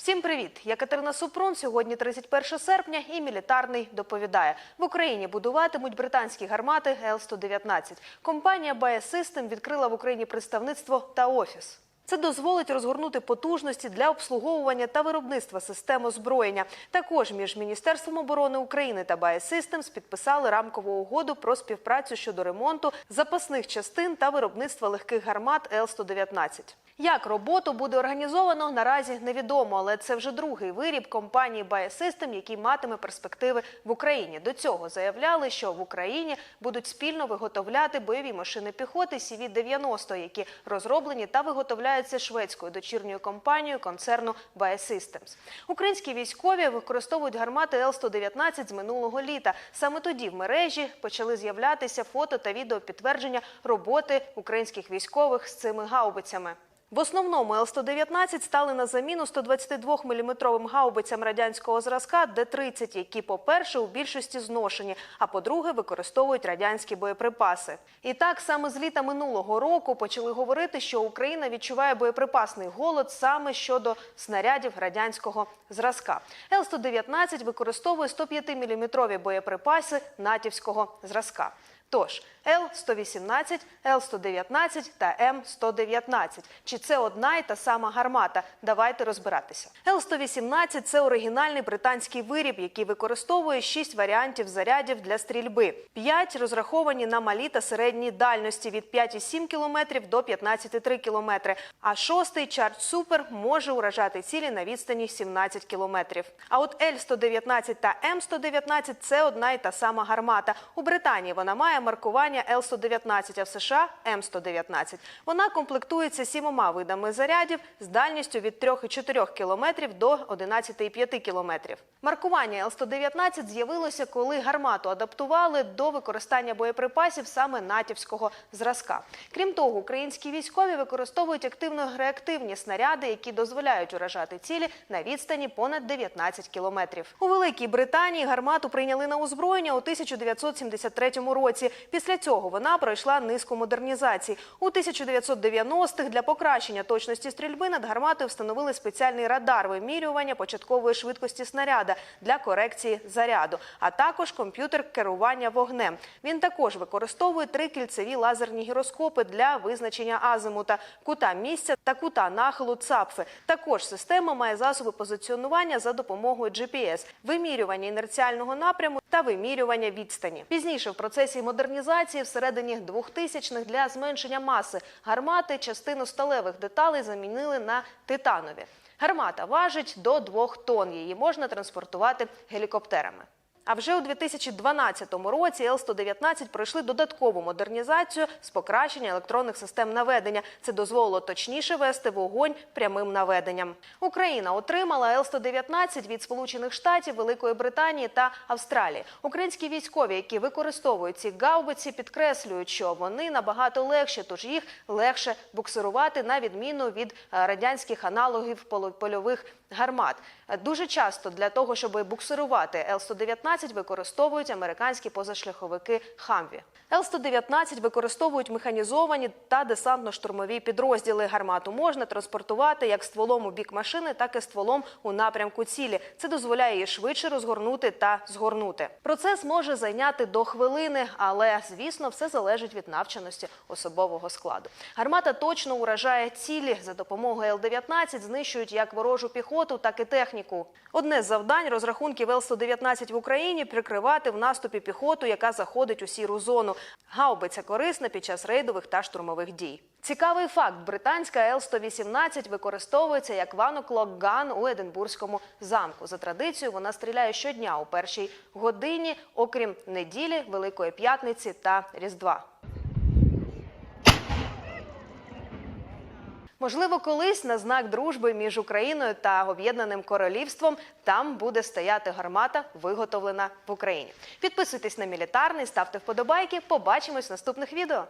Всім привіт! Я Катерина Супрун. Сьогодні 31 серпня і мілітарний доповідає. В Україні будуватимуть британські гармати Л-119. Компанія Bae відкрила в Україні представництво та офіс. Це дозволить розгорнути потужності для обслуговування та виробництва систем озброєння. Також між Міністерством оборони України та Bae підписали рамкову угоду про співпрацю щодо ремонту запасних частин та виробництва легких гармат Л-119. Як роботу буде організовано, наразі невідомо, але це вже другий виріб компанії Bae System, який матиме перспективи в Україні. До цього заявляли, що в Україні будуть спільно виготовляти бойові машини піхоти CV-90, які розроблені та виготовляються шведською дочірньою компанією концерну Bae Systems. Українські військові використовують гармати Л-119 з минулого літа. Саме тоді в мережі почали з'являтися фото та відео підтвердження роботи українських військових з цими гаубицями. В основному Л-119 стали на заміну 122-мм гаубицям радянського зразка Д-30, які, по-перше, у більшості зношені, а по-друге, використовують радянські боєприпаси. І так, саме з літа минулого року почали говорити, що Україна відчуває боєприпасний голод саме щодо снарядів радянського зразка. Л-119 використовує 105-мм боєприпаси натівського зразка. Тож Л-118, Л-119 та М-119. Чи це одна й та сама гармата? Давайте розбиратися. Л-118 – це оригінальний британський виріб, який використовує шість варіантів зарядів для стрільби. П'ять розраховані на малі та середні дальності від 5,7 км до 15,3 км. А шостий Charge Super може уражати цілі на відстані 17 км. А от Л-119 та М-119 – це одна й та сама гармата. У Британії вона має маркування Л-119, а в США – М-119. Вона комплектується сімома видами зарядів з дальністю від 3,4 км до 11,5 км. Маркування Л-119 з'явилося, коли гармату адаптували до використання боєприпасів саме натівського зразка. Крім того, українські військові використовують активно-реактивні снаряди, які дозволяють уражати цілі на відстані понад 19 кілометрів. У Великій Британії гармату прийняли на озброєння у 1973 році. Після цього вона пройшла низку модернізацій. У 1990-х для покращення точності стрільби над гарматою встановили спеціальний радар вимірювання початкової швидкості снаряда для корекції заряду, а також комп'ютер керування вогнем. Він також використовує три кільцеві лазерні гіроскопи для визначення азимута, кута місця та кута нахилу цапфи. Також система має засоби позиціонування за допомогою GPS, вимірювання інерціального напряму та вимірювання відстані. Пізніше в процесі модернізації всередині 2000-х для зменшення маси гармати частину сталевих деталей замінили на титанові. Гармата важить до 2 тонн. Її можна транспортувати гелікоптерами. А вже у 2012 році Л-119 пройшли додаткову модернізацію з покращення електронних систем наведення. Це дозволило точніше вести вогонь прямим наведенням. Україна отримала Л-119 від Сполучених Штатів, Великої Британії та Австралії. Українські військові, які використовують ці гаубиці, підкреслюють, що вони набагато легші, тож їх легше буксирувати на відміну від е, радянських аналогів польових гармат. Дуже часто для того, щоб буксирувати Л-119, використовують американські позашляховики Хамві. Л-119 використовують механізовані та десантно-штурмові підрозділи. Гармату можна транспортувати як стволом у бік машини, так і стволом у напрямку цілі. Це дозволяє її швидше розгорнути та згорнути. Процес може зайняти до хвилини, але звісно, все залежить від навченості особового складу. Гармата точно уражає цілі за допомогою Л-19 знищують як ворожу піхоту, так і техніку. Одне з завдань розрахунків Л-119 в Україні прикривати в наступі піхоту, яка заходить у сіру зону. Гаубиця корисна під час рейдових та штурмових дій. Цікавий факт: британська Л-118 використовується як ваноклок ган у Единбурзькому замку. За традицією вона стріляє щодня у першій годині, окрім неділі, Великої п'ятниці та Різдва. Можливо, колись на знак дружби між Україною та Об'єднаним Королівством там буде стояти гармата, виготовлена в Україні. Підписуйтесь на мілітарний, ставте вподобайки. Побачимось в наступних відео.